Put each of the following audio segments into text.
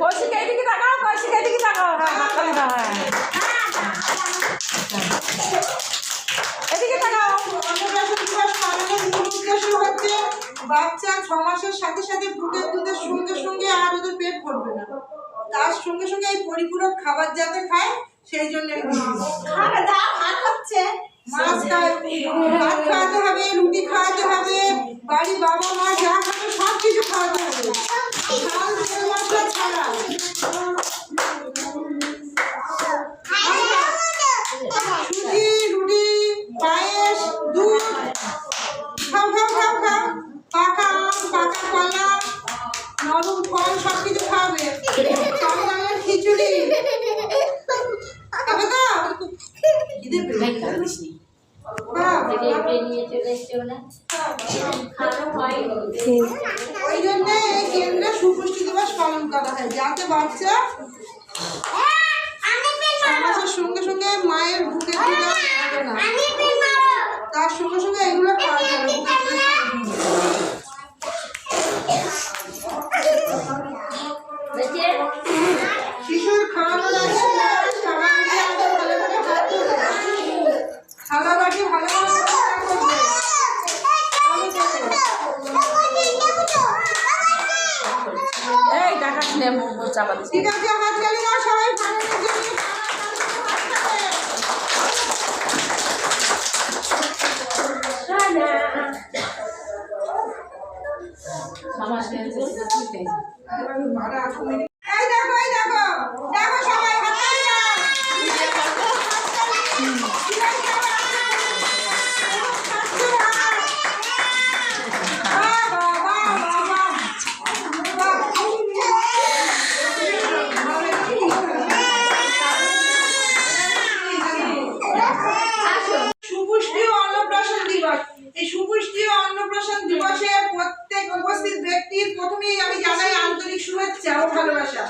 কৌশিক এইদিকে তাকাও কৌশিক এইদিকে তাকাও হ্যাঁ হাততালি হ্যাঁ এদিকে তাকাও উদ্দেশ্য হচ্ছে বাচ্চা ছ মাসের সাথে সাথে বুকের দুধের সঙ্গে সঙ্গে আর ওদের পেট ভরবে না। তার সঙ্গে সঙ্গে এই পরিপূরক খাবার যাতে খায় সেই জন্য। মাছ ভাত খাওয়াতে হবে রুটি খাওয়াতে হবে বাড়ি বাবা মা যা খাবে সব কিছু খাওয়াতে হবে। খিদে পেয়েছে? খাও, ওই জন্য এই কেন্দ্রে সুপুষ্টি দিবস পালন করা হয়। যাতে বাচ্চা সমাজের সঙ্গে সঙ্গে মায়ের বুকে দুধ আর খাবে না তার সঙ্গে সঙ্গে এগুলো খাওয়া যাবে বুকের দুধের সঙ্গে। শিশুর খাওয়ানোর আগে সাবান দিয়ে আগে ভালো করে হাত ধুবে। থালা বাটি ভালো করে পরিষ্কার করবে। এই মুখ চাপা দিচ্ছি ঠিক আছে হাত চালি দাও সবাই ভালো করে এই দেখো এই দেখো দেখো সবাই হাত তালি দাও বাহ, বাহ, বাহ, বাহ, বাহ। সুপুষ্টি ও অন্নপ্রাশন দিবস এই সুপুষ্টি ও অন্নপ্রাশন দিবসে প্রত্যেক উপস্থিত ব্যক্তির প্রথমেই আমি জানাই আন্তরিক শুভেচ্ছা ও ভালোবাসা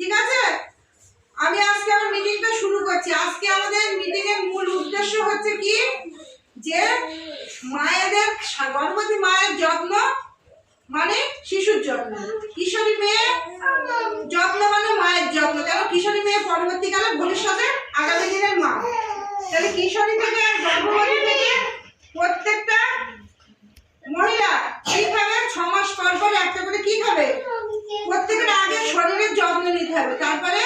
ঠিক আছে আমি আজকে আমার মিটিংটা শুরু করছি আজকে আমাদের মিটিং এর মূল উদ্দেশ্য হচ্ছে কি যে মায়েদের গর্ভবতী মায়ের যত্ন মানে শিশুর যত্ন। কিশোরী মেয়ে যত্ন মানে মায়ের যত্ন। কেন? কিশোরী মেয়ে পরবর্তীকালে ভবিষ্যতে আগামী দিনের মা। তাহলে কিশোরী থেকে গর্ভবতী থেকে প্রত্যেকটা মহিলা কীভাবে ছ মাস পর পর একটা করে কি খাবে? প্রত্যেকের আগে শরীরের যত্ন নিতে হবে। তারপরে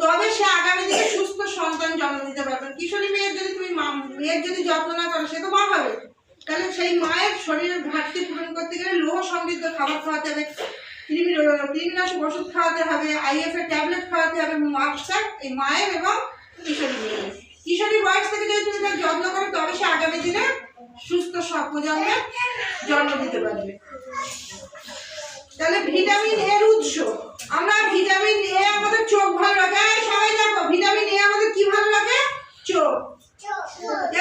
তবে সে আগামী দিনে সুস্থ সন্তান জন্ম দিতে পারবে। কিশোরী মেয়ের যদি তুমি মা- মেয়ের যদি যত্ন না করো, সে তো মা হবে। তাহলে সেই মায়ের শরীরের ঘাটতি পূরণ করতে গেলে লৌহ সমৃদ্ধ খাবার খাওয়াতে হবে কৃমি কৃমিনাশক ওষুধ খাওয়াতে হবে আইএফ এর ট্যাবলেট খাওয়াতে হবে, মাস্টার, এই মায়ের এবং কিশোরী বয়স। থেকে যদি তুমি তার যত্ন করো, তবে সে আগামী দিনে সুস্থ সব প্রজন্মে জন্ম দিতে পারবে। তাহলে ভিটামিন এর উৎস। আমরা ভিটামিন এ আমাদের চোখ ভালো রাখে। সবাই দেখো, ভিটামিন এ আমাদের কি ভালো রাখে? চোখ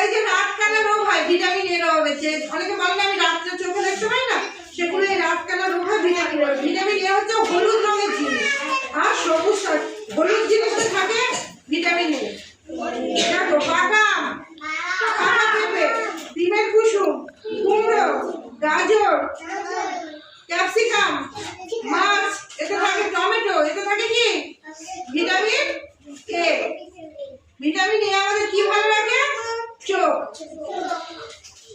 এই যে রাত কানা রোগ হয় ভিটামিন এর অভাবে যে অনেকে বলে না, আমি রাত্রে চোখে দেখতে পাই না। সেগুলো এই রাত কানা রোগ ভিটামিন ভিটামিন এ হচ্ছে হলুদ রঙের জিনিস। আর সবুজ হলুদ জিনিসে থাকে ভিটামিন এ দেখো বাদাম কাঁচা পেঁপে ডিমের কুসুম কুমড়ো গাজর ক্যাপসিকাম মাছ এতে থাকে টমেটো এতে থাকে কি ভিটামিন এ ভিটামিন এ আমাদের কি ভালো রাখে চোখ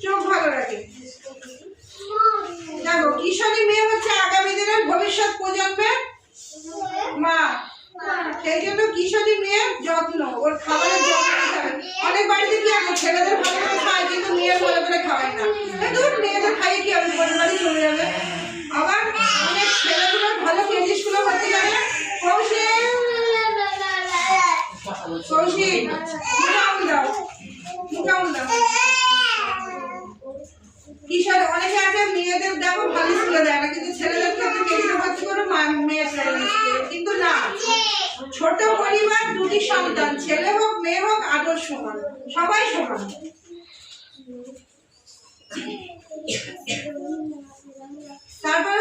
চোখ ভালো রাখে দেখো কিশোরী মেয়ে হচ্ছে আগামী দিনের ভবিষ্যৎ প্রজন্মের মা সেই জন্য কিশোরী মেয়ের যত্ন? ওর খাবারের যত্ন অনেক বাড়িতে কি আছে? ছেলেদের ভালো করে খায়, কিন্তু মেয়ের ভালো করে খাওয়ায় না। দূর মেয়েদের খাইয়ে কি হবে? বাড়ি চলে যাবে। আবার অনেক ছেলেগুলো ভালো কেজি স্কুলে ভর্তি করে। কৌশিক! কৌশিক! মুখাম দাও। মুখাম দাও। কিশোর অনেকে আছে, মেয়েদের দেখো ভালো স্কুলে দেয় না, কিন্তু ছোট পরিবার দুটি সন্তান ছেলে হোক মেয়ে হোক আদর সমান। সবাই সমান। তারপর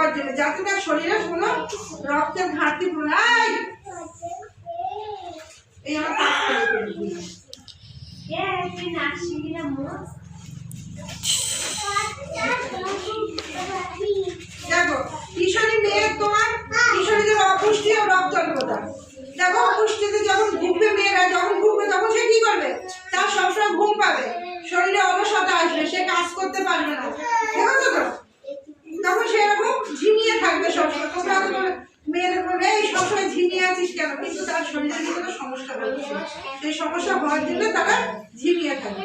খাওয়ার জন্য, যাতে তার শরীরে কোনো রক্তের ঘাটতি প্রণায় এই! দেখো কিশোরী মেয়ে তোমার কিশোরীদের অপুষ্টি ও রক্তল্পতা দেখো, অপুষ্টিতে যখন কোনো সমস্যা হচ্ছে সেই সমস্যা হওয়ার জন্য তারা ঝিমিয়ে থাকে।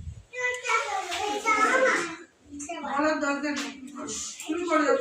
దగ్గర చూడకూడదు